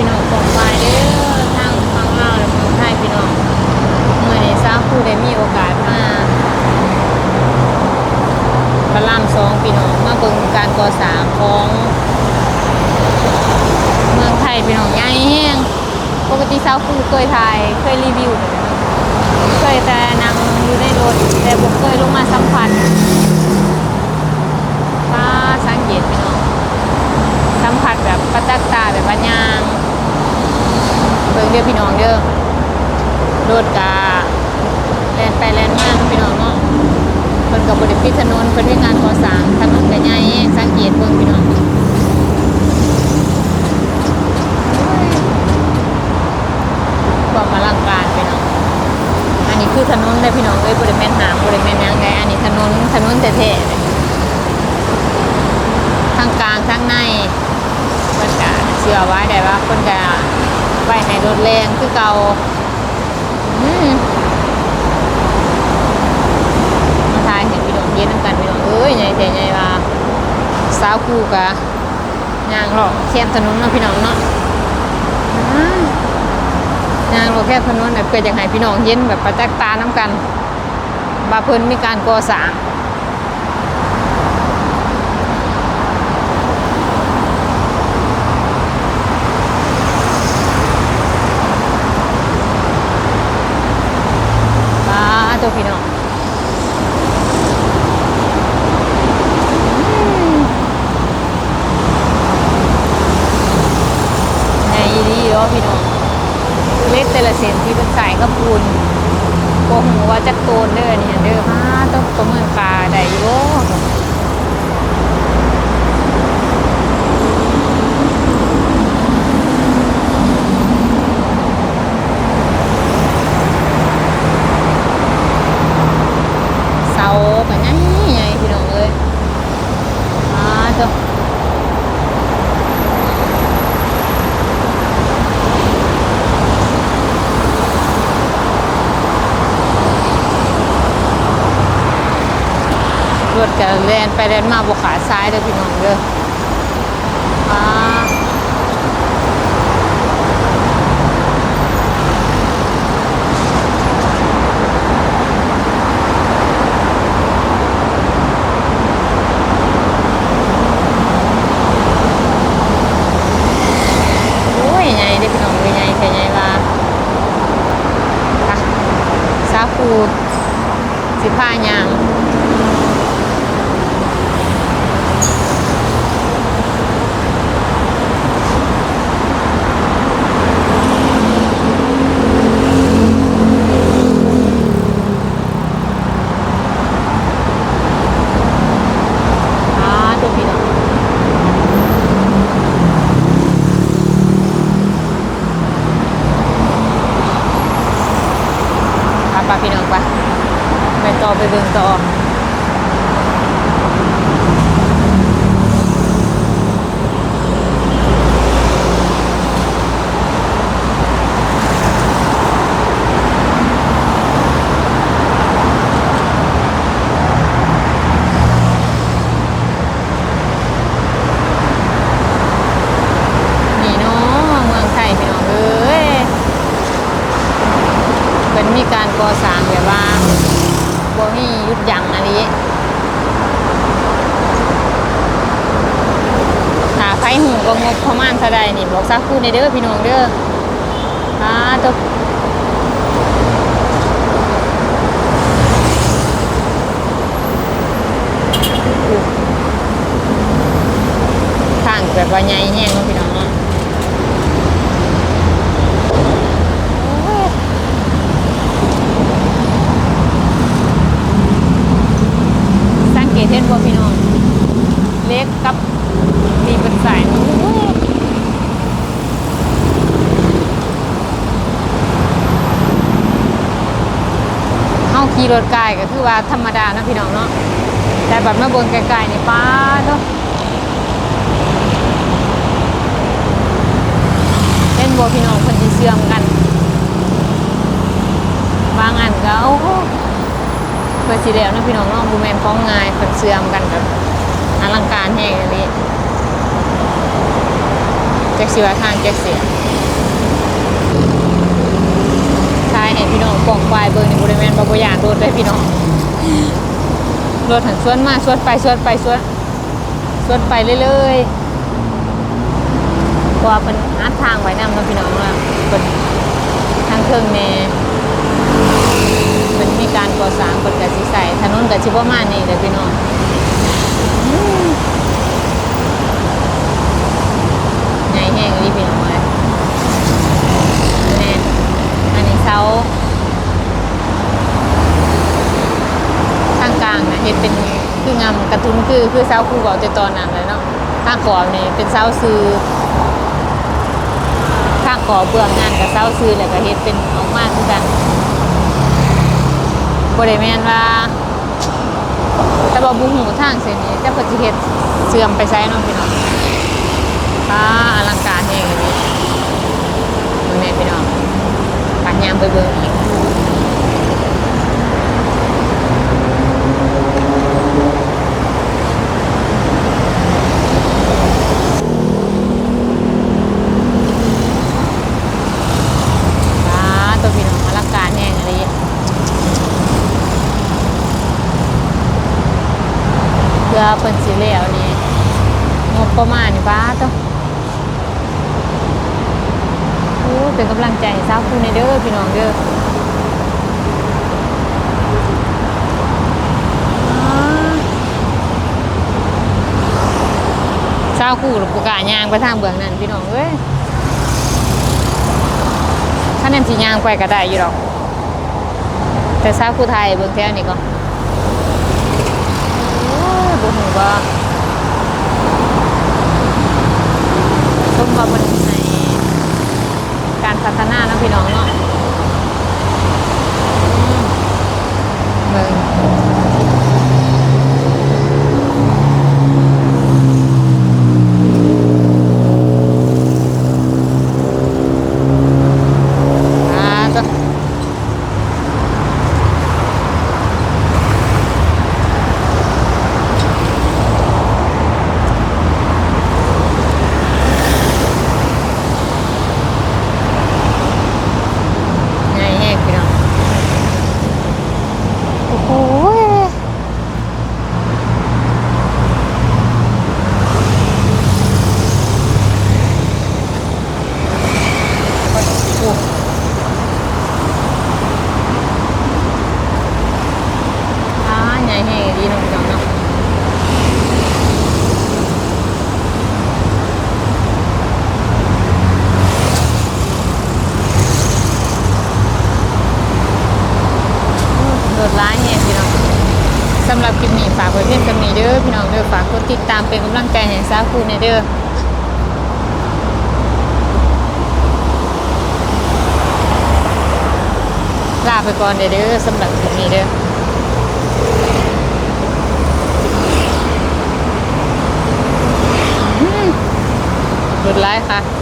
พี่น้องกองไฟเด้อทางฟังเล่าวและเมืองไทยพี่น้องเมื่อนี้ซาผู้ได้มีโอกาสมาพระรามสองพี่น้องมาเบิ่งการก่อสร้างของเมืองไทยพี่น้องใหญ่แห้งปกติซาผู้เคยถ่ายเคยรีวิวเคยแต่นั่งอยู่ในรถแต่บ่เคยลงมาสัมผัสถ้าสังเกตพี่น้องสัมผัสแบบประจักษ์ตาแบบปัญญาง เด้อพี่น้องเด้อรถกาแล่นไปแล่นมาพี่น้องเนาะเพิ่นก็บ่ได้ปิถนนเพิ่นมีการก่อสร้างถนนก็ใหญ่สังเกตเบิ่งพี่น้องความอลังการพี่น้องอันนี้คือถนนเลยพี่น้องเอ้ยบ่ได้แม่นหางบ่ได้แม่นหยังไงอันนี้ถนนถนนแท้ๆเลยทางกลางทางในเพิ่นก็เชื่อไว้ได้ว่าเพิ่นก็ ว้ให้รถแรงคือเก่าอืมาทายเห็นพี่น้องเย็นน้ำกันพี่น้องเอ้ยใหญ่แท้ใหญ่ว่าสาวคู่กะยางหลอกแคมถนนเนาะพี่น้องเนาะยางหลอกแคมถนนแบบเพื่อจะให้พี่น้องเย็นแบบประจักษ์ตาน้ำกันว่าเพิ่นมีการก่อสร้าง ป้า ตัวพี่น้องในดีเนาะพี่น้องเล็กแต่ละเส้นที่เป็นสายกระปูนโกหูว่าจะโตนเด้อเนี่ยเด้อมาต้องประเมินปลาได้อยู่บ่เสา ก็ใหญ่ใหญ่พี่น้องเอ้ยมาตัวรถกะแลนไปแลนมาบกขาซ้ายเด้อพี่น้องเด้อาโอ้ยใหญ่เด้อพี่น้องเอ้ยใหญ่แท้ใหญ่ว่าค่ะซาฟูสิผ้ายาง อ่าตัวพี่น้องปะปะพี่น้องปะ ไปเบิ่งต่อนี่เนาะเมืองไทยพี่น้องเอ้ยเป็นมีการก่อสร้างแบบว่าบ่มีหยุดยั้งอันนี้ถ้า ไฟหูก็งบประมาณเท่าใดนี่บอกซักพูดในเด้อพี่น้องเด้ออ่าตัวทางแบบว่าใหญ่แห้งเนาะพี่น้องเนาะโอ้ยสังเกตเห็นบ่พี่น้อง เล็กกับมีเป็นสายโอ้ยเฮา ขี่รถไกลก็คือว่าธรรมดานะพี่น้องเนาะแต่บัดมาเบิ่งไกลๆนี่ป้าเนาะเล่นบัวพี่น้องคนที่เสื่อมกันบางอันก็โอ้โหเพื่อสิแล้วนะพี่น้องเน้องบูแมนฟ้องง่ายเพิ่นเสื่อมกันแบบอลังการแห้งอันนี้จ็คสิว่าทางแจ็คเสียทายให้พี่น้องกองควายเบิ่งในบริเวณบริยานรถได้พี่น้องรถถังสวนมาสวนไปสวนไปสวนสวนไปเรื่อยๆกว่าเป็นอันทางไว้นำนะพี่น้องว่าเป็นทางเครื่องแน่เป็นมีการก่อสร้างเป็นกระสิใส่ถนนกระชิบว่ามาณนี้เลยพี่น้อง ไงแห้งรีบพี่น้องเลยแน่อันนี้เสาข้างกลางนะเห็ดเป็นคืองำกระทุนคือคือเสาคูบอกแต่ตอนนั้นเลยเนาะข้างขอบนี่เป็นเสาซื้อข้างขอบเบื้องงานกับเสาซื้อแล้วก็เห็ดเป็นออกมาคือกันบริเวณว่าแต่บอบุหูทางเส้นนี้แต่เพอสิเฮ็ดเสื่อมไปใช้เนาะพี่น้องป้าอลังการเองอันนี้มันแม่พี่น้องปักยางไปเบิ่งอีกป้าตัวพี่น้องอลังการแห้งอะไร รือเพิ่นสิแล้วนี่งบประมาณนี่ป้าตัวโอ้เป็นกำลังใจให้สาวคูในเด้อพี่น้องเด้ออ่าสาวคูหรือปุกล้ายางไปทางเบื้องนั้นพี่น้องเอ้ยถ้านั่นสิยางไปก็ได้อยู่หรอก แต่สาวคู่ไทยเบื้องแถวนี้ก็โอ้ ยบุหูว่าสมว่ามันใน การพัฒนาเนาะพี่น้องเนาะเมืองอ่าจ้ะไงแห้งพี่น้อง โอ้โหโอ้อ่าใหญ่แห้งดีเน้องพี่น้องเนาะโดดร้ายแห้งพี่น้อง สำหรับคลิปนี้ฝากไว้เพียงเท่านี้เด้อพี่น้องเด้อฝากกดติดตามเป็นกำลังใจให้สาวคูในเด้อลาไปก่อนเด้อสำหรับคลิปนี้เด้อรุดไลค์ค่ะ